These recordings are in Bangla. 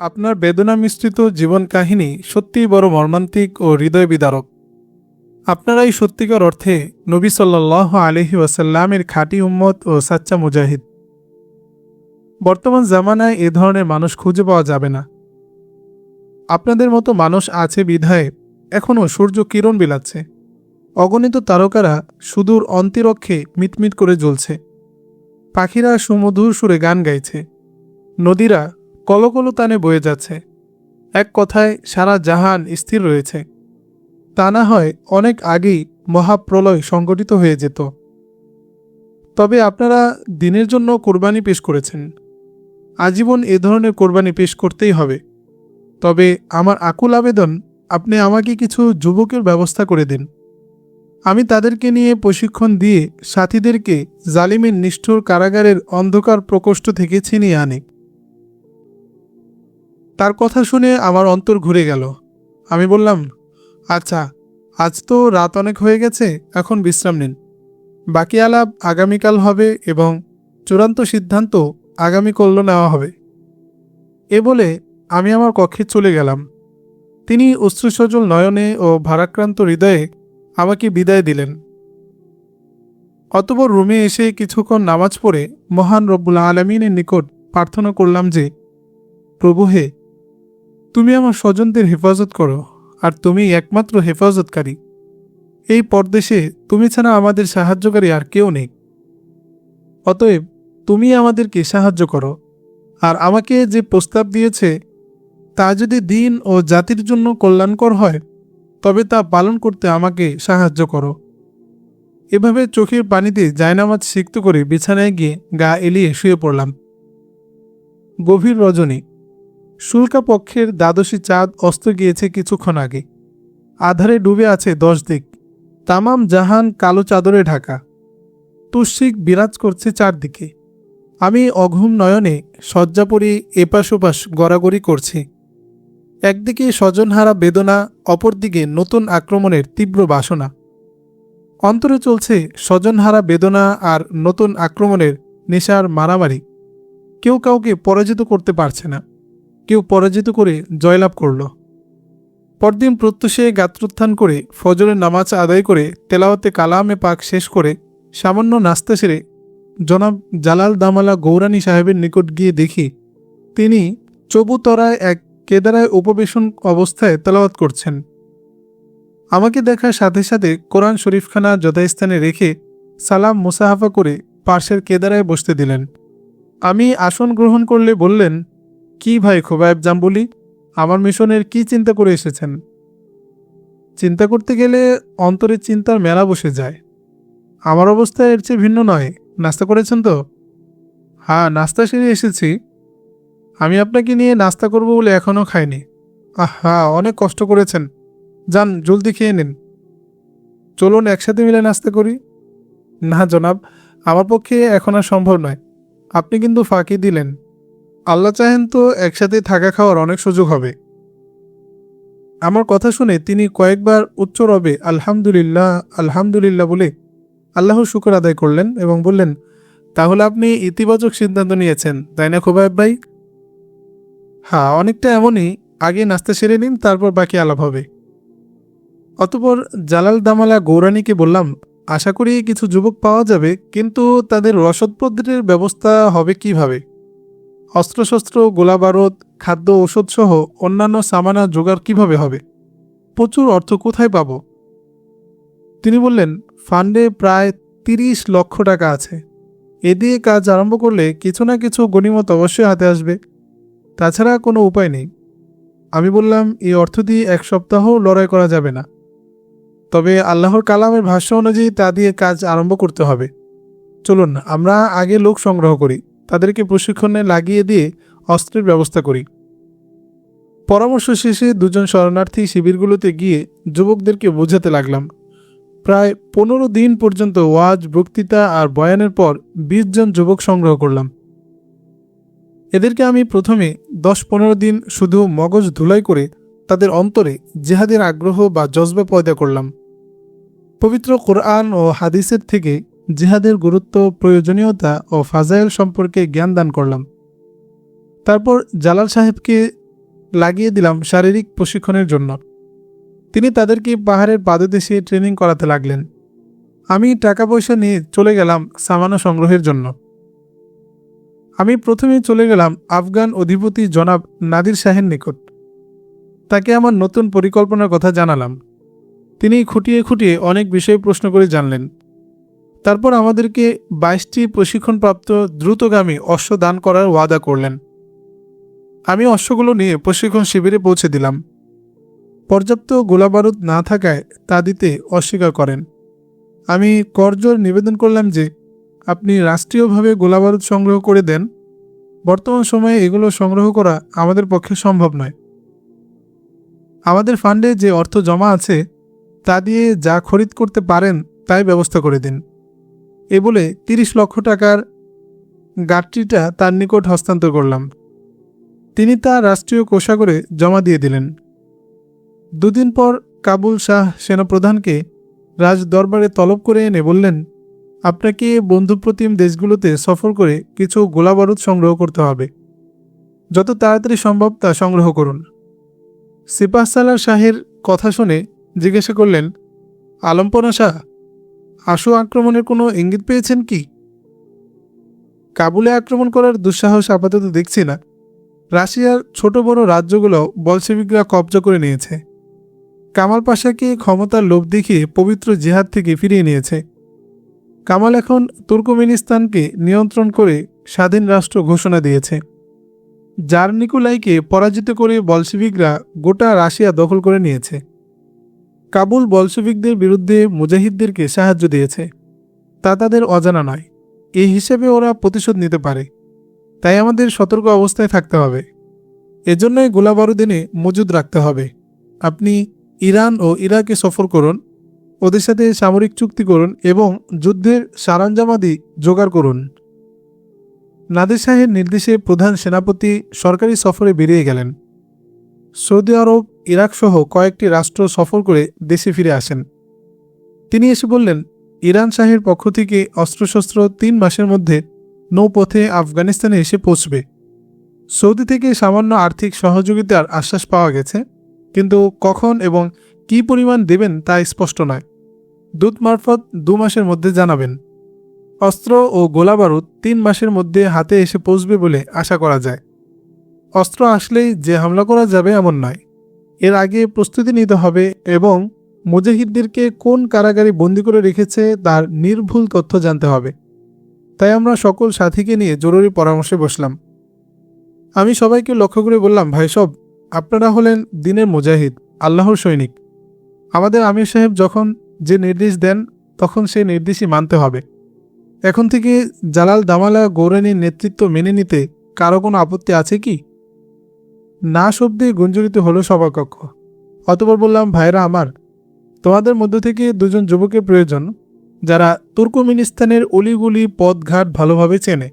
আপনার বেদনা মিশ্রিত জীবন কাহিনী সত্যিই বড় মর্মান্তিক ও হৃদয় বিদারক। আপনারা এই সত্যিকার অর্থে নবী সাল্লাহ আলহি ওয়াসাল্লামের খাঁটি উম্মত ও সাচ্চা মুজাহিদ। বর্তমান জামানায় এ ধরনের মানুষ খুঁজে পাওয়া যাবে না। আপনাদের মতো মানুষ আছে বিধায় এখনও সূর্য কিরণ বিলাচ্ছে। অগণিত তারকারা সুদূর অন্তিরক্ষে মিটমিট করে জ্বলছে। পাখিরা সুমধুর সুরে গান গাইছে। নদীরা কলকলো তানে বয়ে যাচ্ছে। এক কথায়, সারা জাহান স্থির রয়েছে। তা না হয় অনেক আগেই মহাপ্রলয় সংগঠিত হয়ে যেত। তবে আপনারা দিনের জন্য কোরবানি পেশ করেছেন। আজীবন এ ধরনের কোরবানি পেশ করতেই হবে। তবে আমার আকুল আবেদন, আপনি আমাকে কিছু যুবকের ব্যবস্থা করে দিন। আমি তাদেরকে নিয়ে প্রশিক্ষণ দিয়ে সাথীদেরকে জালিমের নিষ্ঠুর কারাগারের অন্ধকার প্রকোষ্ঠ থেকে ছিনিয়ে আনে। তার কথা শুনে আমার অন্তর ঘুরে গেল। আমি বললাম আচ্ছা আজ তো রাত অনেক হয়ে গেছে, এখন বিশ্রাম নিন। বাকি আলাপ আগামীকাল হবে এবং চূড়ান্ত সিদ্ধান্ত আগামী কল্য নেওয়া হবে। এ বলে আমি আমার কক্ষে চলে গেলাম। তিনি অশ্রুসজল নয়নে ও ভারাক্রান্ত হৃদয়ে আমাকে বিদায় দিলেন। অতপর রুমে এসে কিছুক্ষণ নামাজ পড়ে মহান রব্বুল আলমিনের নিকট প্রার্থনা করলাম যে, প্রভু হে তুমি আমার স্বজনদের হেফাজত করো, আর তুমি একমাত্র হেফাজতকারী। এই পরদেশে তুমি ছাড়া আমাদের সাহায্যকারী আর কেউ নেই। অতএব তুমি আমাদেরকে সাহায্য করো, আর আমাকে যে প্রস্তাব দিয়েছে, তা যদি দিন ও জাতির জন্য কল্যাণকর হয়, তবে তা পালন করতে আমাকে সাহায্য করো। এভাবে চোখের পানিতে জায়নামাজ সিক্ত করে বিছানায় গিয়ে গা এলিয়ে শুয়ে পড়লাম। গভীর রজনী। শুল্কা পক্ষের দ্বাদশী চাঁদ অস্ত গিয়েছে কিছুক্ষণ আগে। আধারে ডুবে আছে দশ দিক। তামাম জাহান কালো চাদরে ঢাকা। তুষ্যিক বিরাজ করছে চারদিকে। আমি অঘুম নয়নে শয্যাপরি এপাশ ওপাশ গড়াগড়ি করছি। একদিকে স্বজনহারা বেদনা, অপরদিকে নতুন আক্রমণের তীব্র বাসনা। অন্তরে চলছে স্বজনহারা বেদনা আর নতুন আক্রমণের নেশার মারামারি। কেউ কাউকে পরাজিত করতে পারছে না। কেউ পরাজিত করে জয়লাভ করল। পরদিন প্রত্যুষে গাত্রোত্থান করে ফজরের নামাজ আদায় করে তেলাওয়াতে কালামে পাক শেষ করে সামান্য নাস্তা সেরে জনাব জালাল দামালা গৌরানী সাহেবের নিকট গিয়ে দেখি তিনি চবুতরায় এক কেদারায় উপবেশন অবস্থায় তেলাওয়াত করছেন। আমাকে দেখার সাথে সাথে কোরআন শরীফখানা যথাস্থানে রেখে সালাম মুসাহাফা করে পার্শ্বের কেদারায় বসতে দিলেন। আমি আসন গ্রহণ করলে বললেন কি ভাই খোবায়েব জাম্বুলি? আমার মিশনের কি চিন্তা করে এসেছেন? চিন্তা করতে গেলে অন্তরের চিন্তার মেলা বসে যায়। আমার অবস্থা এর চেয়ে ভিন্ন নয়। নাস্তা করেছেন তো? হ্যাঁ নাস্তা সেরে এসেছি। আমি আপনাকে নিয়ে নাস্তা করব বলে এখনও খাইনি। আহা অনেক কষ্ট করেছেন। যান, জলদি খেয়ে নিন। চলুন, একসাথে মিলে নাস্তা করি। না, জনাব, আমার পক্ষে এখন আর সম্ভব নয়। আপনি কিন্তু ফাঁকি দিলেন। আল্লাহ চাহেন তো একসাথে থাকা খাওয়ার অনেক সুযোগ হবে। আমার কথা শুনে তিনি কয়েকবার উচ্চ রবে আলহামদুলিল্লাহ আলহামদুলিল্লাহ বলে আল্লাহ শুকর আদায় করলেন এবং বললেন, তাহলে আপনি ইতিবাচক সিদ্ধান্ত নিয়েছেন, তাই না খোবায়েব ভাই? হ্যাঁ অনেকটা এমনই। আগে নাস্তা সেরে নিন, তারপর বাকি আলাপ হবে। অতপর জালাল দামালা গৌরানীকে বললাম, আশা করি কিছু যুবক পাওয়া যাবে, কিন্তু তাদের রসদপত্রের ব্যবস্থা হবে কীভাবে? অস্ত্রশস্ত্র, গোলাবারদ, খাদ্য ওষুধসহ অন্যান্য সামানা জোগাড় কীভাবে হবে? প্রচুর অর্থ কোথায় পাব? তিনি বললেন, ফান্ডে প্রায় তিরিশ লক্ষ টাকা আছে। এ দিয়ে কাজ আরম্ভ করলে কিছু না কিছু গণিমত অবশ্যই হাতে আসবে। তাছাড়া কোনো উপায় নেই। আমি বললাম, এই অর্থ দিয়ে এক সপ্তাহ লড়াই করা যাবে না। তবে আল্লাহর কালামের ভাষ্য অনুযায়ী তা দিয়ে কাজ আরম্ভ করতে হবে। চলুন, আমরা আগে লোক সংগ্রহ করি। তাদেরকে প্রশিক্ষণে লাগিয়ে দিয়ে অস্ত্রের ব্যবস্থা করি। পরামর্শ শেষে দুজন শরণার্থী শিবিরগুলোতে গিয়ে যুবকদেরকে বোঝাতে লাগলাম। প্রায় পনেরো দিন পর্যন্ত ওয়াজ, বক্তৃতা আর বয়ানের পর বিশ জন যুবক সংগ্রহ করলাম। এদেরকে আমি প্রথমে দশ পনেরো দিন শুধু মগজ ধুলাই করে তাদের অন্তরে জেহাদের আগ্রহ বা জজবা পয়দা করলাম। পবিত্র কোরআন ও হাদিসের থেকে জিহাদের গুরুত্ব, প্রয়োজনীয়তা ও ফাজাইল সম্পর্কে জ্ঞান দান করলাম। তারপর জালাল সাহেবকে লাগিয়ে দিলাম শারীরিক প্রশিক্ষণের জন্য। তিনি তাদেরকে পাহাড়ের পাদদেশে ট্রেনিং করাতে লাগলেন। আমি টাকা পয়সা নিয়ে চলে গেলাম সামানা সংগ্রহের জন্য। আমি প্রথমে চলে গেলাম আফগান অধিপতি জনাব নাদির শাহের নিকট। তাকে আমার নতুন পরিকল্পনার কথা জানালাম। তিনি খুঁটিয়ে খুঁটিয়ে অনেক বিষয়ে প্রশ্ন করে জানলেন। তারপর আমাদেরকে বাইশটি প্রশিক্ষণপ্রাপ্ত দ্রুতগামী অশ্ব দান করার ওয়াদা করলেন। আমি অশ্বগুলো নিয়ে প্রশিক্ষণ শিবিরে পৌঁছে দিলাম। পর্যাপ্ত গোলাবারুদ না থাকায় তা দিতে অস্বীকার করেন। আমি করজোর নিবেদন করলাম যে, আপনি রাষ্ট্রীয়ভাবে গোলাবারুদ সংগ্রহ করে দেন। বর্তমান সময়ে এগুলো সংগ্রহ করা আমাদের পক্ষে সম্ভব নয়। আমাদের ফান্ডে যে অর্থ জমা আছে, তা দিয়ে যা খরিদ করতে পারেন, তাই ব্যবস্থা করে দিন। এ বলে তিরিশ লক্ষ টাকার গাঠটিটা তার নিকট হস্তান্তর করলাম। তিনি তা রাষ্ট্রীয় কোষাগরে জমা দিয়ে দিলেন। দুদিন পর কাবুল শাহ সেনাপ্রধানকে রাজ দরবারে তলব করে এনে বললেন, আপনাকে বন্ধুপ্রতিম দেশগুলোতে সফর করে কিছু গোলাবারুদ সংগ্রহ করতে হবে। যত তাড়াতাড়ি সম্ভব তা সংগ্রহ করুন। সিপাহসালার শাহের কথা শুনে জিজ্ঞাসা করলেন, আলম্পনা শাহ আশু আক্রমণের কোনো ইঙ্গিত পেয়েছেন কি? কাবুলে আক্রমণ করার দুঃসাহস আপাতত দেখছি না। রাশিয়ার ছোট বড় রাজ্যগুলো বলসেবিকরা কবজা করে নিয়েছে। কামাল পাশাকে ক্ষমতার লোভ দেখিয়ে পবিত্র জিহাদ থেকে ফিরিয়ে নিয়েছে। কামাল এখন তুর্কমেনিস্তানকে নিয়ন্ত্রণ করে স্বাধীন রাষ্ট্র ঘোষণা দিয়েছে। জার নিকোলাইকে পরাজিত করে বলসেবিকরা গোটা রাশিয়া দখল করে নিয়েছে। কাবুল বলসেবিকদের বিরুদ্ধে মুজাহিদদেরকে সাহায্য দিয়েছে। তা তাদের অজানা নয়। এই হিসেবে ওরা প্রতিশোধ নিতে পারে। তাই আমাদের সতর্ক অবস্থায় থাকতে হবে। এজন্যই গোলাবারুদিনে মজুদ রাখতে হবে। আপনি ইরান ও ইরাকে সফর করুন, ওদের সাথে সামরিক চুক্তি করুন এবং যুদ্ধের সারঞ্জামাদি জোগাড় করুন। নাদের শাহের নির্দেশে প্রধান সেনাপতি সরকারি সফরে বেরিয়ে গেলেন। সৌদি আরব ইরাক সহ কয়েকটি রাষ্ট্র সফর করে দেশে ফিরে আসেন। তিনি এসে বললেন, ইরান শাহের পক্ষ থেকে অস্ত্রশস্ত্র তিন মাসের মধ্যে নৌপথে আফগানিস্তানে এসে পৌঁছবে। সৌদি থেকে সামান্য আর্থিক সহযোগিতার আশ্বাস পাওয়া গেছে, কিন্তু কখন এবং কী পরিমাণ দেবেন তা স্পষ্ট নয়। দূত মারফত দু মাসের মধ্যে জানাবেন। অস্ত্র ও গোলাবারুদ তিন মাসের মধ্যে হাতে এসে পৌঁছবে বলে আশা করা যায়। অস্ত্র আসলেই যে হামলা করা যাবে এমন নয়। এর আগে প্রস্তুতি নিতে হবে এবং মুজাহিদদেরকে কোন কারাগারে বন্দি করে রেখেছে তার নির্ভুল তথ্য জানতে হবে। তাই আমরা সকল সাথীকে নিয়ে জরুরি পরামর্শে বসলাম। আমি সবাইকে লক্ষ্য করে বললাম, ভাই সব, আপনারা হলেন দিনের মুজাহিদ, আল্লাহর সৈনিক। আমাদের আমির সাহেব যখন যে নির্দেশ দেন, তখন সেই নির্দেশই মানতে হবে। এখন থেকে জালাল দামালা গৌরানীর নেতৃত্ব মেনে নিতে কারও কোনো আপত্তি আছে কি? না শব্দে গুঞ্জরিত হলো সভাকক্ষ অতপর বললাম ভাইরা আমার, তোমাদের মধ্য থেকে দুজন যুবকের প্রয়োজন, যারা তুর্কমিনিস্তানের অলিগুলি পথঘাট ভালোভাবে চেনে।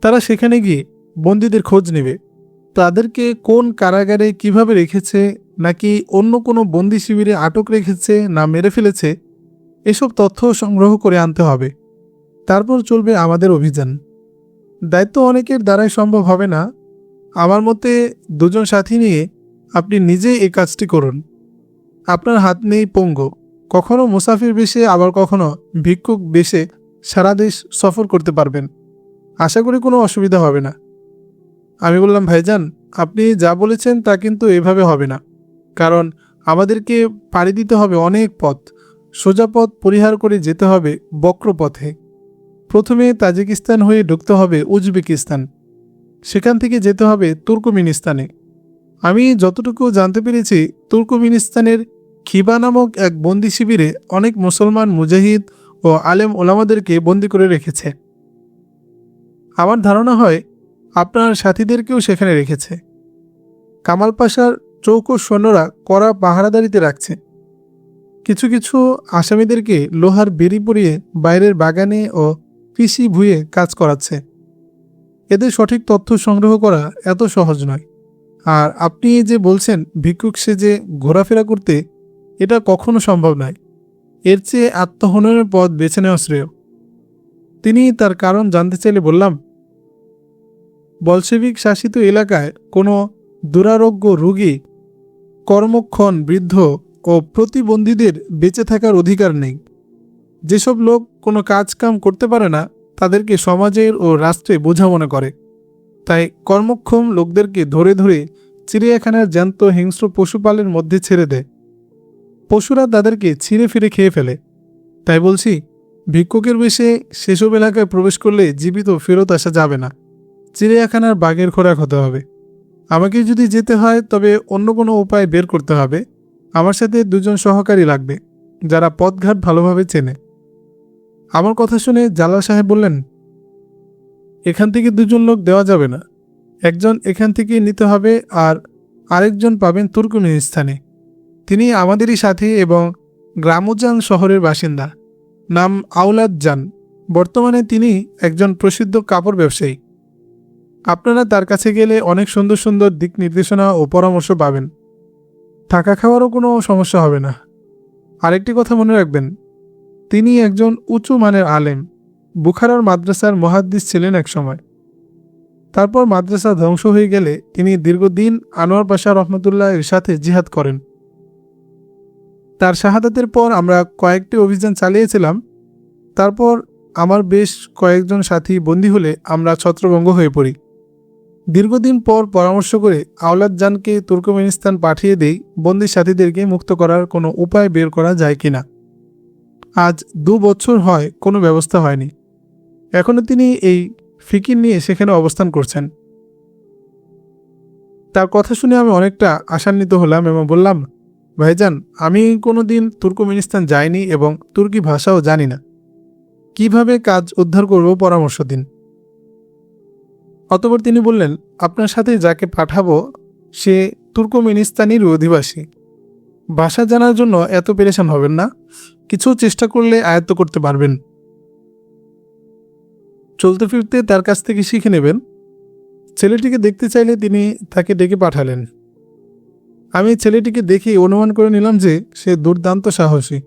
তারা সেখানে গিয়ে বন্দীদের খোঁজ নেবে। তাদেরকে কোন কারাগারে কীভাবে রেখেছে, নাকি অন্য কোনো বন্দি শিবিরে আটক রেখেছে না মেরে ফেলেছে, এসব তথ্য সংগ্রহ করে আনতে হবে। তারপর চলবে আমাদের অভিযান। দায়িত্ব অনেকের দ্বারাই সম্ভব হবে না আমার মতে দুজন সাথী নিয়ে আপনি নিজে এই কাজটি করুন। আপনার হাত নেই পঙ্গ। কখনো মুসাফির বেশে, আবার কখনো ভিক্ষুক বেশে সারা দেশ সফর করতে পারবেন। আশা করি কোনো অসুবিধা হবে না। আমি বললাম, ভাইজান, আপনি যা বলেছেন তা কিন্তু এভাবে হবে না। কারণ আমাদেরকে পাড়ি দিতে হবে অনেক পথ। সোজা পথ পরিহার করে যেতে হবে বক্র পথে প্রথমে তাজিকিস্তান হয়ে ঢুকতে হবে উজবেকিস্তান। সেখান থেকে যেতে হবে তুর্কমিনিস্তানে। আমি যতটুকু জানতে পেরেছি, তুর্কমিনিস্তানের খিবা নামক এক বন্দি শিবিরে অনেক মুসলমান মুজাহিদ ও আলেম ওলামাদেরকে বন্দি করে রেখেছে। আমার ধারণা হয়, আপনার সাথীদেরকেও সেখানে রেখেছে। কামাল পাশার চৌকো সৈন্যরা কড়া পাহারাদারিতে রাখছে। কিছু কিছু আসামিদেরকে লোহার বেরি পরিয়ে বাইরের বাগানে ও কৃষি ভুঁয়ে কাজ করাচ্ছে। এদের সঠিক তথ্য সংগ্রহ করা এত সহজ নয়। আর আপনি যে বলছেন ভিক্ষুক সেজে ঘোরাফেরা করতে, এটা কখনো সম্ভব নয়। এর চেয়ে আত্মহননের পথ বেছে নেওয়া শ্রেয়। তিনি তার কারণ জানতে চাইলে বললাম বলশেবিক শাসিত এলাকায় কোনো দুরারোগ্য রোগী, কর্মক্ষণ বৃদ্ধ ও প্রতিবন্ধীদের বেঁচে থাকার অধিকার নেই। যেসব লোক কোনো কাজকাম করতে পারে না তাদেরকে সমাজের ও রাষ্ট্রে বোঝা মনে করে। তাই কর্মক্ষম লোকদেরকে ধরে ধরে চিড়িয়াখানার জ্যান্ত হিংস্র পশুপালের মধ্যে ছেড়ে দেয়। পশুরা তাদেরকে ছিঁড়ে ফিরে খেয়ে ফেলে। তাই বলছি, ভিক্ষুকের বেশে সেসব এলাকায় প্রবেশ করলে জীবিত ফেরত আসা যাবে না। চিড়িয়াখানার বাঘের খোরাক হতে হবে। আমাকে যদি যেতে হয়, তবে অন্য কোনো উপায় বের করতে হবে। আমার সাথে দুজন সহকারী লাগবে, যারা পথঘাট ভালোভাবে চেনে। আমার কথা শুনে জালাল সাহেব বললেন, এখান থেকে দুজন লোক দেওয়া যাবে না। একজন এখান থেকে নিতে হবে আর আরেকজন পাবেন তুর্কমেনিস্তানে। তিনি আমাদেরই সাথী এবং গ্রামোজান শহরের বাসিন্দা। নাম আউলাদ জান। বর্তমানে তিনি একজন প্রসিদ্ধ কাপড় ব্যবসায়ী। আপনারা তার কাছে গেলে অনেক সুন্দর সুন্দর দিক নির্দেশনা ও পরামর্শ পাবেন। থাকা খাওয়ারও কোনো সমস্যা হবে না। আরেকটি কথা মনে রাখবেন তিনি একজন উঁচু মানের আলেম। বুখারার মাদ্রাসার মহাদ্দিস ছিলেন একসময়। তারপর মাদ্রাসা ধ্বংস হয়ে গেলে তিনি দীর্ঘদিন আনোয়ার পাশা রহমতুল্লাহ এর সাথে জিহাদ করেন। তার শাহাদাতের পর আমরা কয়েকটি অভিযান চালিয়েছিলাম। তারপর আমার বেশ কয়েকজন সাথী বন্দী হলে আমরা ছত্রভঙ্গ হয়ে পড়ি। দীর্ঘদিন পর পরামর্শ করে আওলাদ জানকে তুর্কমেনিস্তান পাঠিয়ে দেই, বন্দি সাথীদেরকে মুক্ত করার কোনো উপায় বের করা যায় কিনা। আজ দু বছর হয়, কোনো ব্যবস্থা হয়নি। এখনও তিনি এই ফিকির নিয়ে সেখানে অবস্থান করছেন। তার কথা শুনে আমি অনেকটা আশান্বিত হলাম এবং বললাম, ভাইজান, আমি কোনো দিন তুর্কমেনিস্তান যাইনি এবং তুর্কি ভাষাও জানি না। কীভাবে কাজ উদ্ধার করব পরামর্শ দিন? অতপর তিনি বললেন, আপনার সাথে যাকে পাঠাবো, সে তুর্কমেনিস্তানের অধিবাসী। ভাষা জানার জন্য এত পেরেশান হবেন না। কিছু চেষ্টা করলে আয়ত্ত করতে পারবেন। চলতে ফিরতে তার কাছ থেকে শিখে নেবেন। ছেলেটিকে দেখতে চাইলে তিনি তাকে ডেকে পাঠালেন। আমি ছেলেটিকে দেখে অনুমান করে নিলাম যে সে দুর্দান্ত সাহসী।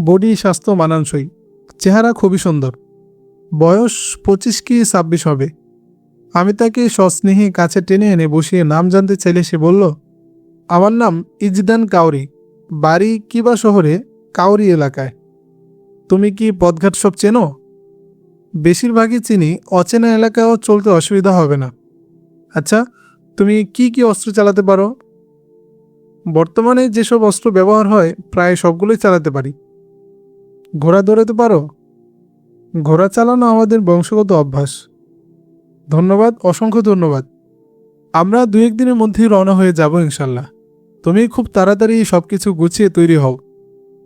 বডি স্বাস্থ্য মানানসই। চেহারা খুবই সুন্দর। বয়স পঁচিশ কি ছাব্বিশ হবে। আমি তাকে সস্নেহে কাছে টেনে এনে বসিয়ে নাম জানতে চাইলে সে বলল আমার নাম ইজদান কাউরি, বাড়ি কিবা শহরে কাউরি এলাকায়। তুমি কি পদঘাট সব চেনো? বেশিরভাগই চিনি অচেনা এলাকাও চলতে অসুবিধা হবে না। আচ্ছা তুমি কি কি অস্ত্র চালাতে পারো? বর্তমানে যেসব অস্ত্র ব্যবহার হয়, প্রায় সবগুলোই চালাতে পারি। ঘোড়া দৌড়াতে পারো? ঘোড়া চালানো আমাদের বংশগত অভ্যাস। ধন্যবাদ, অসংখ্য ধন্যবাদ। আমরা দু একদিনের মধ্যেই রওনা হয়ে যাব ইনশাল্লাহ। তুমি খুব তাড়াতাড়ি সব কিছু গুছিয়ে তৈরি হও।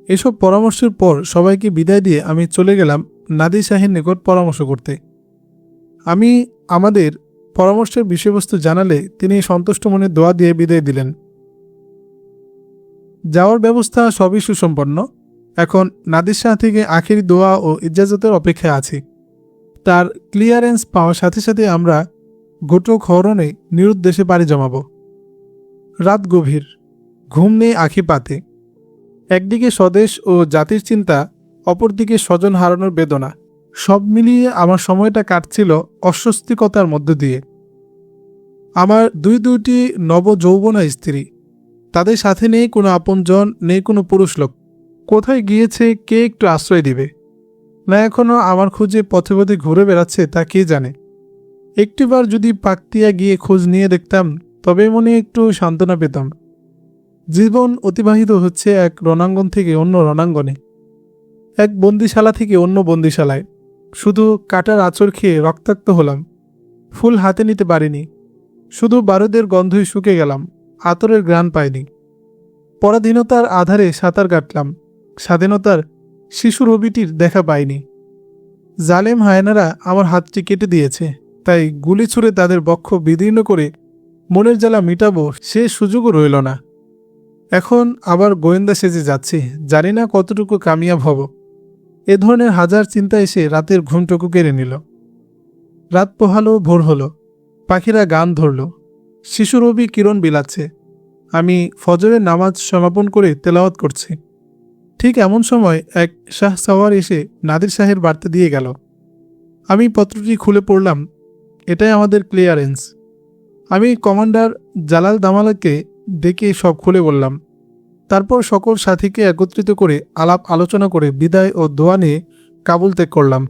এসব পরামর্শের পর সবাইকে বিদায় দিয়ে আমি চলে গেলাম নাদি শাহের নিকট পরামর্শ করতে। আমি আমাদের পরামর্শের বিষয়বস্তু জানালে তিনি সন্তুষ্ট মনে দোয়া দিয়ে বিদায় দিলেন। যাওয়ার ব্যবস্থা সবই সুসম্পন্ন। এখন নাদির শাহ থেকে আখেরি দোয়া ও ইজাজতের অপেক্ষায় আছি। তার ক্লিয়ারেন্স পাওয়ার সাথে সাথে আমরা গোটক হরণে নিরুদ্দেশে পাড়ি জমাব। রাত গভীর। ঘুম নেই আখি পাতে। একদিকে স্বদেশ ও জাতির চিন্তা, অপরদিকে স্বজন হারানোর বেদনা। সব মিলিয়ে আমার সময়টা কাটছিল অস্বস্তিকতার মধ্য দিয়ে। আমার দুই দুইটি নব যৌবনা স্ত্রী। তাদের সাথে নেই কোনো আপনজন, নেই কোনো পুরুষ লোক। কোথায় গিয়েছে, কে একটু আশ্রয় দিবে? না এখনও আমার খুঁজে পথে পথে ঘুরে বেড়াচ্ছে তা কে জানে? একটিবার যদি পাকতিয়া গিয়ে খোঁজ নিয়ে দেখতাম, তবে মনে একটু সান্ত্বনা পেতাম। জীবন অতিবাহিত হচ্ছে এক রণাঙ্গন থেকে অন্য রণাঙ্গনে। এক বন্দিশালা থেকে অন্য বন্দিশালায়। শুধু কাটার আচর খেয়ে রক্তাক্ত হলাম। ফুল হাতে নিতে পারিনি। শুধু বারুদের গন্ধই শুকে গেলাম। আতরের গ্রাণ পাইনি। পরাধীনতার আধারে সাঁতার কাটলাম। স্বাধীনতার শিশু রবিটির দেখা পাইনি। জালেম হায়নারা আমার হাতটি কেটে দিয়েছে। তাই গুলি ছুঁড়ে তাদের বক্ষ বিদীর্ণ করে মনের জ্বালা মিটাবো সে সুযোগও রইল না। এখন আবার গোয়েন্দা সেজে যাচ্ছি। জানি না কতটুকু কামিয়াব হব। এ ধরনের হাজার চিন্তা এসে রাতের ঘুমটুকু কেড়ে নিল। রাত পোহালো, ভোর হলো। পাখিরা গান ধরল। শিশু রবি কিরণ বিলাচ্ছে। আমি ফজরের নামাজ সমাপন করে তেলাওয়াত করছি। ঠিক এমন সময় এক শাহ সাওয়ার এসে নাদির শাহের বার্তা দিয়ে গেল। আমি পত্রটি খুলে পড়লাম। এটাই আমাদের ক্লিয়ারেন্স। আমি কমান্ডার জালাল দামালাকে ডেকে সব খুলে বললাম। তারপর সকল সাথীকে একত্রিত করে আলাপ আলোচনা করে বিদায় ও দোয়া নিয়ে কাবুল ত্যাগ করলাম।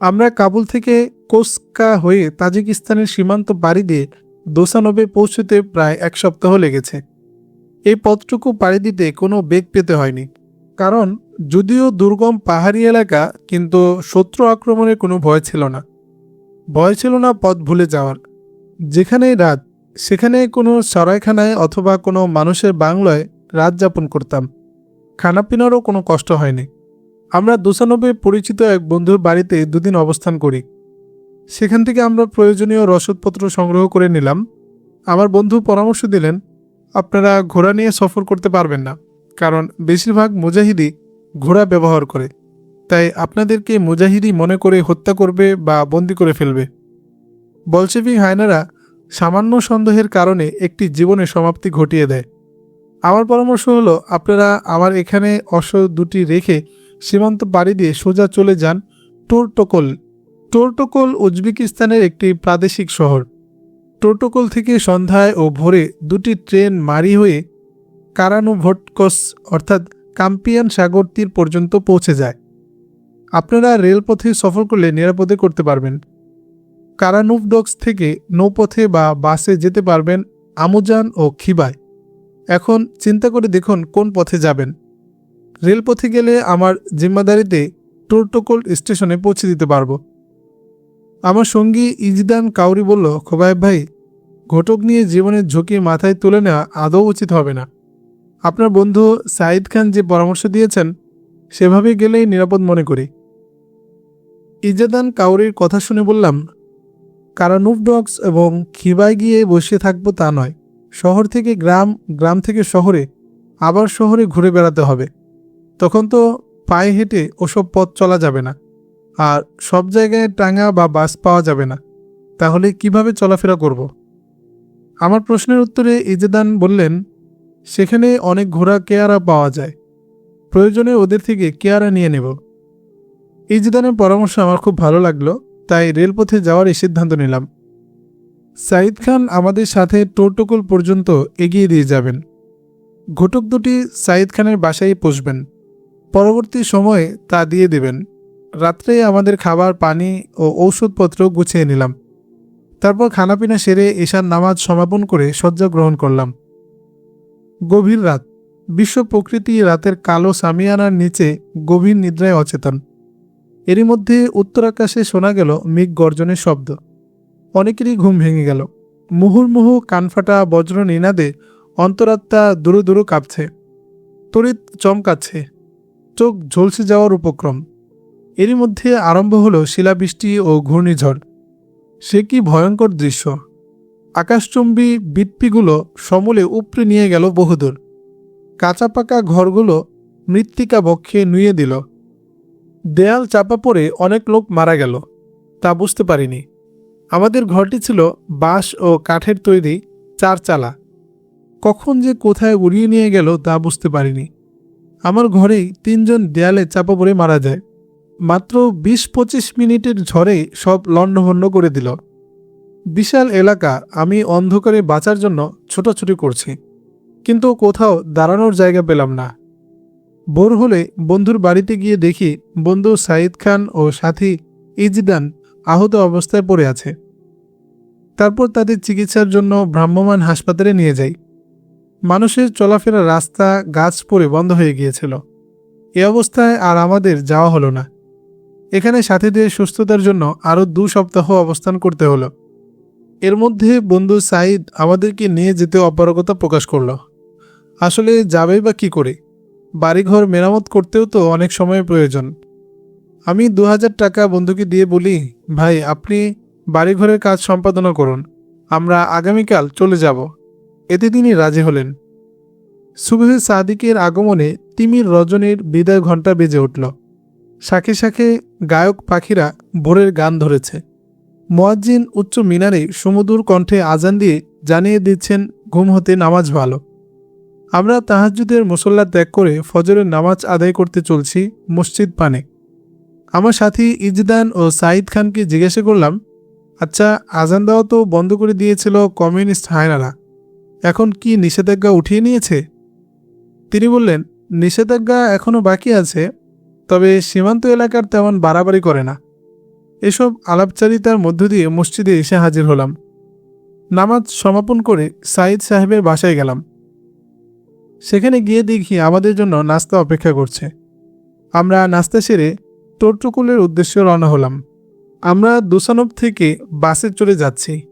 আমরা কাবুল থেকে কোস্কা হয়ে তাজিকিস্তানের সীমান্ত পাড়ি দিয়ে দোসানবে পৌঁছতে প্রায় এক সপ্তাহ লেগেছে। এই পথটুকু পাড়ি দিতে কোনো বেগ পেতে হয়নি। কারণ যদিও দুর্গম পাহাড়ি এলাকা, কিন্তু শত্রু আক্রমণের কোনো ভয় ছিল না। ভয় ছিল না পথ ভুলে যাওয়ার। যেখানেই রাত সেখানে কোনো সরাইখানায় অথবা কোনো মানুষের বাংলায় রাত যাপন করতাম। খানাপিনারও কোনো কষ্ট হয়নি। আমরা দুসানবে পরিচিত এক বন্ধুর বাড়িতে দুদিন অবস্থান করি। সেখান থেকে আমরা প্রয়োজনীয় রসদপত্র সংগ্রহ করে নিলাম। আমার বন্ধু পরামর্শ দিলেন, আপনারা ঘোড়া নিয়ে সফর করতে পারবেন না, কারণ বেশিরভাগ মুজাহিদি ঘোড়া ব্যবহার করে। তাই আপনাদেরকে মুজাহিদি মনে করে হত্যা করবে বা বন্দি করে ফেলবে। বলশেভিক হায়নারা সামান্য সন্দেহের কারণে একটি জীবনের সমাপ্তি ঘটিয়ে দেয়। আমার পরামর্শ হলো, আপনারা আমার এখানে অশ্ব দুটি রেখে সীমান্ত পাড়ি দিয়ে সোজা চলে যান টোরটোকল। টোরটোকল উজবেকিস্তানের একটি প্রাদেশিক শহর। টোরটোকল থেকে সন্ধ্যায় ও ভোরে দুটি ট্রেন মারি হয়ে কারানুভটকস অর্থাৎ কাম্পিয়ান সাগর তীর পর্যন্ত পৌঁছে যায়। আপনারা রেলপথে সফর করলে নিরাপদে করতে পারবেন। কারানুভডক্স থেকে নৌপথে বা বাসে যেতে পারবেন আমুজান ও খিবায় এখন চিন্তা করে দেখুন কোন পথে যাবেন। রেলপথে গেলে আমার জিম্মাদারিতে টোরটোকল স্টেশনে পৌঁছে দিতে পারব। আমার সঙ্গী ইজদান কাউরি বলল, খোবায়েব ভাই, ঘটক নিয়ে জীবনের ঝুঁকি মাথায় তুলে নেওয়া আদৌ উচিত হবে না। আপনার বন্ধু সাইদ খান যে পরামর্শ দিয়েছেন, সেভাবে গেলেই নিরাপদ মনে করি। ইজাদান কাউরির কথা শুনে বললাম কারানুফ ডগস এবং খিবায় গিয়ে বসে থাকব তা নয়। শহর থেকে গ্রাম গ্রাম থেকে শহরে, আবার শহরে ঘুরে বেড়াতে হবে। তখন তো পায়ে হেঁটে ওসব পথ চলা যাবে না। আর সব জায়গায় টাঙা বা বাস পাওয়া যাবে না। তাহলে কীভাবে চলাফেরা করব? আমার প্রশ্নের উত্তরে ইজেদান বললেন, সেখানে অনেক ঘোড়া কেয়ারা পাওয়া যায়। প্রয়োজনে ওদের থেকে কেয়ারা নিয়ে নেব। ইজেদানের পরামর্শ আমার খুব ভালো লাগল। তাই রেলপথে যাওয়ারই সিদ্ধান্ত নিলাম। সাইদ খান আমাদের সাথে টোটোকল পর্যন্ত এগিয়ে দিয়ে যাবেন। ঘটক দুটি সাইদ খানের বাসায় পৌঁছবেন। পরবর্তী সময়ে তা দিয়ে দেবেন। রাত্রে আমাদের খাবার, পানি ও ঔষধপত্র গুছিয়ে নিলাম। তারপর খানাপিনা সেরে এশার নামাজ সমাপন করে শয্যা গ্রহণ করলাম। গভীর রাত। বিশ্ব প্রকৃতি রাতের কালো সামিয়ানার নিচে গভীর নিদ্রায় অচেতন। এরই মধ্যে উত্তর আকাশে শোনা গেল মেঘ গর্জনের শব্দ। অনেকেরই ঘুম ভেঙে গেল। মুহুর্মুহু কানফাটা বজ্র নিনাদে অন্তরাত্মা দুরু দুরু কাঁপছে। তড়িৎ চমকাচ্ছে। চোখ ঝলসে যাওয়ার উপক্রম। এরই মধ্যে আরম্ভ হলো শিলাবৃষ্টি ও ঘূর্ণিঝড়। সে কি ভয়ঙ্কর দৃশ্য। আকাশচুম্বী বিটপিগুলো সমূলে উপড়ে নিয়ে গেল বহুদূর। কাঁচা পাকা ঘরগুলো মৃত্তিকা বক্ষে নুয়ে দিল। দেয়াল চাপা পড়ে অনেক লোক মারা গেল, তা বুঝতে পারিনি। আমাদের ঘরটি ছিল বাঁশ ও কাঠের তৈরি চারচালা কখন যে কোথায় উড়িয়ে নিয়ে গেল তা বুঝতে পারিনি। আমার ঘরেই তিনজন দেয়ালে চাপা পড়ে মারা যায়। মাত্র বিশ পঁচিশ মিনিটের ঝড়ে সব লণ্ডভণ্ড করে দিল। বিশাল এলাকা আমি অন্ধকারে বাঁচার জন্য ছোটাছুটি করছি, কিন্তু কোথাও দাঁড়ানোর জায়গা পেলাম না। ভোর হলে বন্ধুর বাড়িতে গিয়ে দেখি বন্ধু সাইদ খান ও সাথী ইজদান আহত অবস্থায় পড়ে আছে। তারপর তাদের চিকিৎসার জন্য ভ্রাম্যমাণ হাসপাতালে নিয়ে যাই। মানুষের চলাফেরা রাস্তা, গাছ পড়ে বন্ধ হয়ে গিয়েছিল। এ অবস্থায় আর আমাদের যাওয়া হলো না। এখানে সাথীদের সুস্থতার জন্য আরও দু সপ্তাহ অবস্থান করতে হলো। এর মধ্যে বন্ধু সাইদ আমাদেরকে নিয়ে যেতে অপারগতা প্রকাশ করল। আসলে যাবেই বা কি করে? বাড়িঘর মেরামত করতেও তো অনেক সময় প্রয়োজন। আমি দু হাজার টাকা বন্ধুকে দিয়ে বলি, ভাই, আপনি বাড়িঘরের কাজ সম্পাদনা করুন। আমরা আগামীকাল চলে যাব। এতে তিনি রাজি হলেন। সুবেহ সাদিকের আগমনে তিমির রজনীর বিদায় ঘণ্টা বেজে উঠল। শাখে শাখে গায়ক পাখিরা ভোরের গান ধরেছে। মোয়াজ্জিন উচ্চ মিনারে সুমধুর কণ্ঠে আজান দিয়ে জানিয়ে দিচ্ছেন, ঘুম হতে নামাজ ভালো। আমরা তাহাজ্জুদের মুসল্লা ত্যাগ করে ফজরের নামাজ আদায় করতে চলছি মসজিদ পানে। আমার সাথী ইজদান ও সাঈদ খানকে জিজ্ঞাসা করলাম আচ্ছা আজান দেওয়া তো বন্ধ করে দিয়েছিল কমিউনিস্ট হায়নারা, এখন কি নিষেধাজ্ঞা উঠিয়ে নিয়েছে? তিনি বললেন, নিষেধাজ্ঞা এখনও বাকি আছে, তবে সীমান্ত এলাকার তেমন বাড়াবাড়ি করে না। এসব আলাপচারিতার মধ্য দিয়ে মসজিদে এসে হাজির হলাম। নামাজ সমাপন করে সাইদ সাহেবের বাসায় গেলাম। সেখানে গিয়ে দেখি আমাদের জন্য নাস্তা অপেক্ষা করছে। আমরা নাস্তা সেরে টোট্টুকুলের উদ্দেশ্যে রওনা হলাম। আমরা দুসানব থেকে বাসে চলে যাচ্ছি।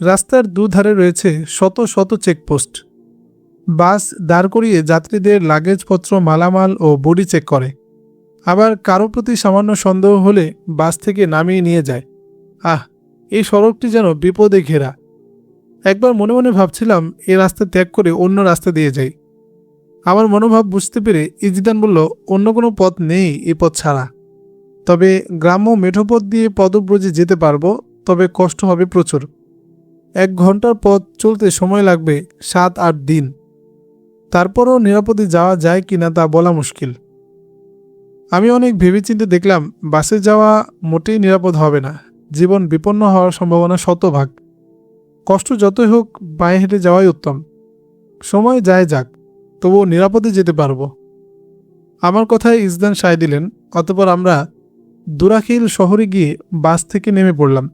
রাস্তার দুধারে রয়েছে শত শত চেকপোস্ট। বাস দাঁড় করিয়ে যাত্রীদের লাগেজপত্র, মালামাল ও বডি চেক করে। আবার কারও প্রতি সামান্য সন্দেহ হলে বাস থেকে নামিয়ে নিয়ে যায়। আহ, এই সড়কটি যেন বিপদে ঘেরা। একবার মনে মনে ভাবছিলাম এই রাস্তা ত্যাগ করে অন্য রাস্তা দিয়ে যাই। আমার মনোভাব বুঝতে পেরে ইজিদান বলল, অন্য কোনো পথ নেই এই পথ ছাড়া। তবে গ্রাম্য মেঠোপথ দিয়ে পদব্রজে যেতে পারব, তবে কষ্ট হবে প্রচুর। এক ঘণ্টার পথ চলতে সময় লাগবে সাত, আট দিন। তারপরও নিরাপদে যাওয়া যায় কিনা তা বলা মুশকিল। আমি অনেক ভেবেচিন্তে দেখলাম, বাসে যাওয়া মোটেই নিরাপদ হবে না। জীবন বিপন্ন হওয়ার সম্ভাবনা শতভাগ। কষ্ট যতই হোক পায়ে হেঁটে যাওয়াই উত্তম। সময় যায় যাক। তবুও নিরাপদে যেতে পারব। আমার কথায় ইসদান সায় দিলেন, অতপর আমরা দুরাখিল শহরে গিয়ে বাস থেকে নেমে পড়লাম।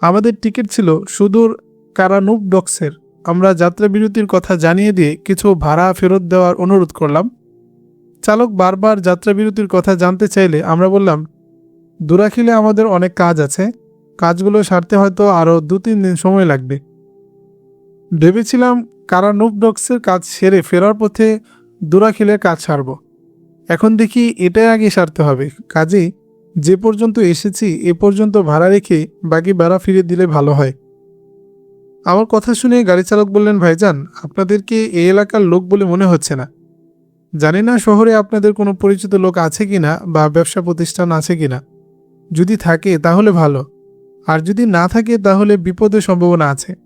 আমাদের টিকিট ছিল সুদূর কারানুপ ডক্সের আমরা যাত্রা বিরতির কথা জানিয়ে দিয়ে কিছু ভাড়া ফেরত দেওয়ার অনুরোধ করলাম। চালক বারবার যাত্রা বিরতির কথা জানতে চাইলে আমরা বললাম, দুরাখিলে আমাদের অনেক কাজ আছে। কাজগুলো সারতে হয়তো আরও দু তিন দিন সময় লাগবে। ভেবেছিলাম কারানুপ ডক্সের কাজ সেরে ফেরার পথে দুরাখিলের কাজ সারব। এখন দেখি এটাই আগে সারতে হবে। কাজেই যে পর্যন্ত এসেছি, এ পর্যন্ত ভাড়া রেখে বাকি ভাড়া ফিরে দিলে ভালো হয়। আমার কথা শুনে গাড়ি চালক বললেন, ভাইজান, আপনাদেরকে এই এলাকার লোক বলে মনে হচ্ছে না। জানি না শহরে আপনাদের কোনো পরিচিত লোক আছে কি না বা ব্যবসা প্রতিষ্ঠান আছে কি না যদি থাকে তাহলে ভালো। আর যদি না থাকে তাহলে বিপদের সম্ভাবনা আছে।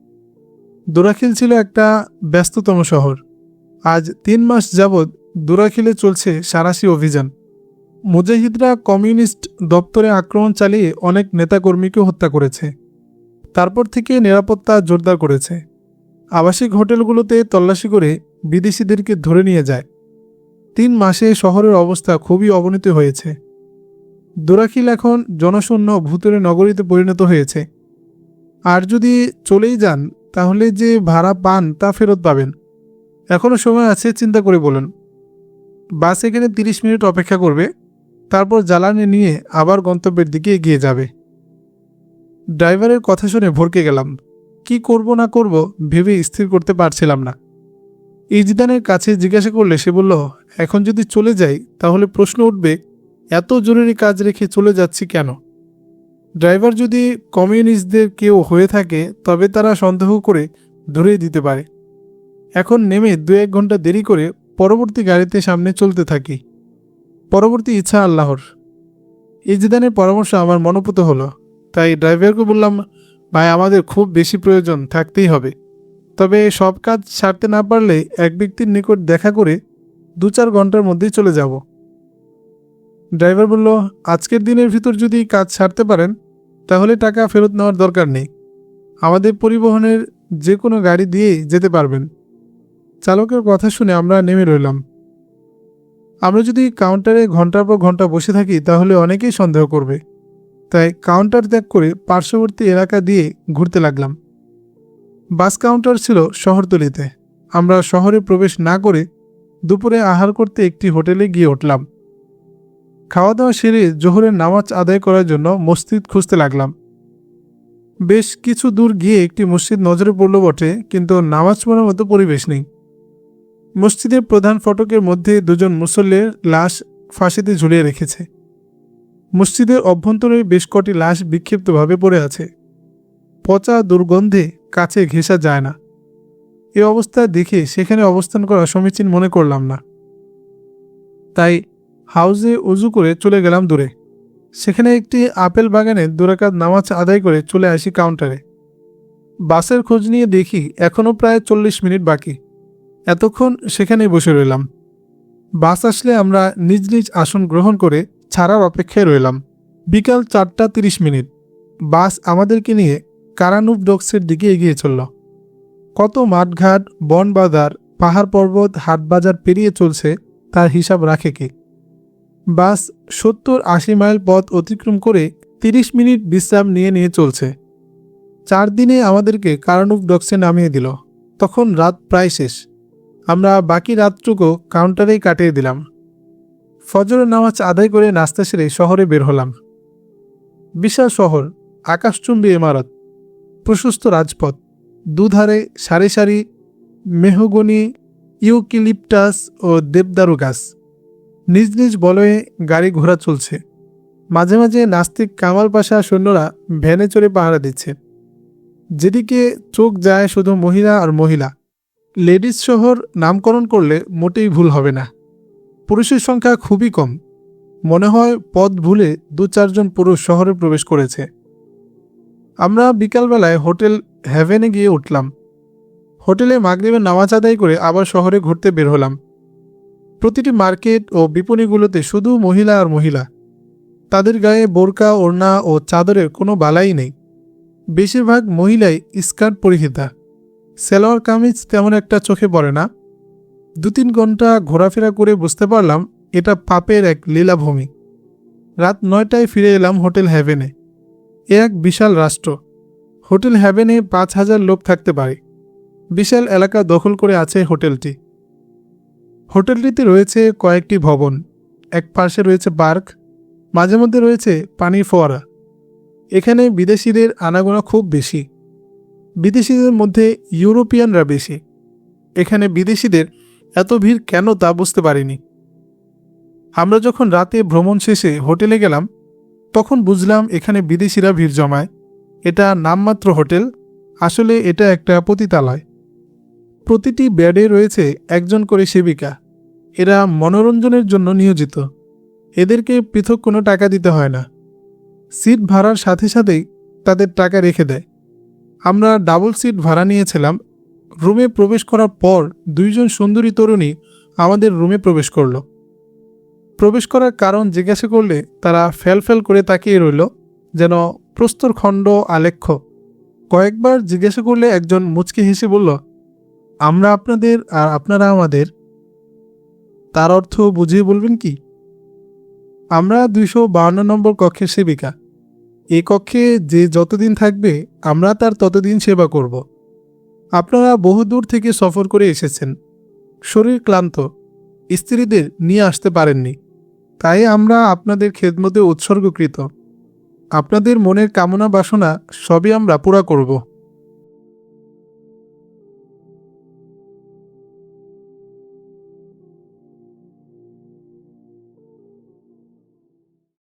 দোরাখিল ছিল একটা ব্যস্ততম শহর। আজ তিন মাস যাবৎ দোরাখিলে চলছে সারাশি অভিযান। মুজাহিদরা কমিউনিস্ট দপ্তরে আক্রমণ চালিয়ে অনেক নেতাকর্মীকে হত্যা করেছে। তারপর থেকে নিরাপত্তা জোরদার করেছে। আবাসিক হোটেলগুলোতে তল্লাশি করে বিদেশিদেরকে ধরে নিয়ে যায়। তিন মাসে শহরের অবস্থা খুবই অবনতি হয়েছে। দোরাখিল এখন জনশূন্য ভূতরে নগরীতে পরিণত হয়েছে। আর যদি চলেই যান তাহলে যে ভাড়া পান তা ফেরত পাবেন। এখনও সময় আছে, চিন্তা করে বলুন। বাস এখানে তিরিশ মিনিট অপেক্ষা করবে, তারপর জ্বালানি নিয়ে আবার গন্তব্যের দিকে এগিয়ে যাবে। ড্রাইভারের কথা শুনে ভরকে গেলাম। কি করব না করব ভেবে স্থির করতে পারছিলাম না। ইজদানের কাছে জিজ্ঞাসা করলে সে বলল, এখন যদি চলে যাই, তাহলে প্রশ্ন উঠবে, এত জরুরি কাজ রেখে চলে যাচ্ছি কেন? ড্রাইভার যদি কমিউনিস্টদের কেউ হয়ে থাকে, তবে তারা সন্দেহ করে ধরেই দিতে পারে। এখন নেমে দু এক ঘণ্টা দেরি করে পরবর্তী গাড়িতে সামনে চলতে থাকি। পরবর্তী ইচ্ছা আল্লাহর। ইজদানের পরামর্শ আমার মনোপুত হলো। তাই ড্রাইভারকে বললাম, ভাই, আমাদের খুব বেশি প্রয়োজন, থাকতেই হবে। তবে সব কাজ সারতে না পারলে এক ব্যক্তির নিকট দেখা করে দু চার ঘণ্টার মধ্যেই চলে যাব। ড্রাইভার বলল, আজকের দিনের ভিতর যদি কাজ ছাড়তে পারেন তাহলে টাকা ফেরত নেওয়ার দরকার নেই। আমাদের পরিবহনের যে কোনো গাড়ি দিয়েই যেতে পারবেন। চালকের কথা শুনে আমরা নেমে রইলাম। আমরা যদি কাউন্টারে ঘণ্টার পর ঘণ্টা বসে থাকি, তাহলে অনেকেই সন্দেহ করবে। তাই কাউন্টার ত্যাগ করে পার্শ্ববর্তী এলাকা দিয়ে ঘুরতে লাগলাম। বাস কাউন্টার ছিল শহরতলিতে। আমরা শহরে প্রবেশ না করে দুপুরে আহার করতে একটি হোটেলে গিয়ে উঠলাম। খাওয়া দাওয়া সেরে জোহরের নামাজ আদায় করার জন্য মসজিদ খুঁজতে লাগলাম। বেশ কিছু দূর গিয়ে একটি মসজিদ নজরে পড়ল বটে, কিন্তু নামাজ পড়ার মতো পরিবেশ নেই। মসজিদের প্রধান ফটকের মধ্যে দুজন মুসল্লির লাশ ফাঁসিতে ঝুলিয়ে রেখেছে। মসজিদের অভ্যন্তরে বেশ কটি লাশ বিক্ষিপ্তভাবে পড়ে আছে। পচা দুর্গন্ধে কাছে ঘেঁষা যায় না। এ অবস্থা দেখে সেখানে অবস্থান করা সমীচীন মনে করলাম না। তাই হাউজে উজু করে চলে গেলাম দূরে। সেখানে একটি আপেল বাগানে দুরাকাত নামাজ আদায় করে চলে আসি কাউন্টারে। বাসের খোঁজ নিয়ে দেখি এখনও প্রায় চল্লিশ মিনিট বাকি। এতক্ষণ সেখানেই বসে রইলাম। বাস আসলে আমরা নিজ নিজ আসন গ্রহণ করে ছাড়ার অপেক্ষায় রইলাম। বিকাল চারটা তিরিশ মিনিট। বাস আমাদেরকে নিয়ে কারানুপ ডক্সের দিকে এগিয়ে চলল। কত মাঠঘাট বন বাজার পাহাড় পর্বত হাট বাজার পেরিয়ে চলছে, তার হিসাব রাখে কে? বাস সত্তর আশি মাইল পথ অতিক্রম করে তিরিশ মিনিট বিশ্রাম নিয়ে নিয়ে চলছে। চার দিনে আমাদেরকে কারানুপ ডক্সে নামিয়ে দিল। তখন রাত প্রায় শেষ। আমরা বাকি রাতটুকু কাউন্টারেই কাটিয়ে দিলাম। ফজর নামাজ আদায় করে নাস্তা সেরে শহরে বের হলাম। বিশাল শহর, আকাশচুম্বী ইমারত, প্রশস্ত রাজপথ, দুধারে সারি সারি মেহগনি ইউকিলিপটাস ও দেবদারু গাছ। নিজ নিজ বলয়ে গাড়ি ঘোড়া চলছে। মাঝে মাঝে নাস্তিক কামাল পাশা সৈন্যরা ভ্যানে চড়ে পাহারা দিচ্ছে। যেদিকে চোখ যায় শুধু মহিলা আর মহিলা। লেডিস শহর নামকরণ করলে মোটেই ভুল হবে না। পুরুষের সংখ্যা খুবই কম। মনে হয় পথ ভুলে দু চারজন পুরুষ শহরে প্রবেশ করেছে। আমরা বিকালবেলায় হোটেল হ্যাভেনে গিয়ে উঠলাম। হোটেলে মাগরিবের নামাজ আদায় করে আবার শহরে ঘুরতে বের হলাম। প্রতিটি মার্কেট ও বিপণীগুলোতে শুধু মহিলা আর মহিলা। তাদের গায়ে বোরকা, ওড়না ও চাদরের কোনো বালাই নেই। বেশিরভাগ মহিলাই স্কার্ট পরিহিতা। সেলোয়ার কামিজ তেমন একটা চোখে পড়ে না। দু তিন ঘণ্টা ঘোরাফেরা করে বুঝতে পারলাম, এটা পাপের এক লীলাভূমি। রাত নয়টায় ফিরে এলাম হোটেল হ্যাভেনে। এ এক বিশাল রাষ্ট্র। হোটেল হ্যাভেনে পাঁচ হাজার লোক থাকতে পারে। বিশাল এলাকা দখল করে আছে হোটেলটি। হোটেলটিতে রয়েছে কয়েকটি ভবন। এক পাশে রয়েছে পার্ক, মাঝে মধ্যে রয়েছে পানির ফোয়ারা। এখানে বিদেশিদের আনাগোনা খুব বেশি। বিদেশিদের মধ্যে ইউরোপিয়ানরা বেশি। এখানে বিদেশিদের এত ভিড় কেন তা বুঝতে পারিনি। আমরা যখন রাতে ভ্রমণ শেষে হোটেলে গেলাম, তখন বুঝলাম এখানে বিদেশিরা ভিড় জমায়। এটা নামমাত্র হোটেল, আসলে এটা একটা পতিতালয়। প্রতিটি বেডে রয়েছে একজন করে সেবিকা। এরা মনোরঞ্জনের জন্য নিয়োজিত। এদেরকে পৃথক কোনো টাকা দিতে হয় না। সিট ভাড়ার সাথে সাথেই তাদের টাকা রেখে দেয়। আমরা ডাবল সিট ভাড়া নিয়েছিলাম। রুমে প্রবেশ করার পর দুইজন সুন্দরী তরুণী আমাদের রুমে প্রবেশ করল। প্রবেশ করার কারণ জিজ্ঞাসা করলে তারা ফেল করে তাকিয়ে রইল, যেন প্রস্তর খণ্ড আলেখ্য। কয়েকবার জিজ্ঞাসা করলে একজন মুচকি হেসে বলল আমরা আপনাদের আর আপনারা আমাদের, তার অর্থ বুঝিয়ে বলবেন কি? আমরা দুইশো বাহান্ন নম্বর কক্ষের সেবিকা। এই কক্ষে যে যতদিন থাকবে, আমরা তার ততদিন সেবা করব। আপনারা বহু দূর থেকে সফর করে এসেছেন। শরীর ক্লান্ত। স্ত্রীদের নিয়ে আসতে পারেননি। তাই আমরা আপনাদের খেদমতে উৎসর্গকৃত। আপনাদের মনের কামনা বাসনা সবই আমরা পুরা করব।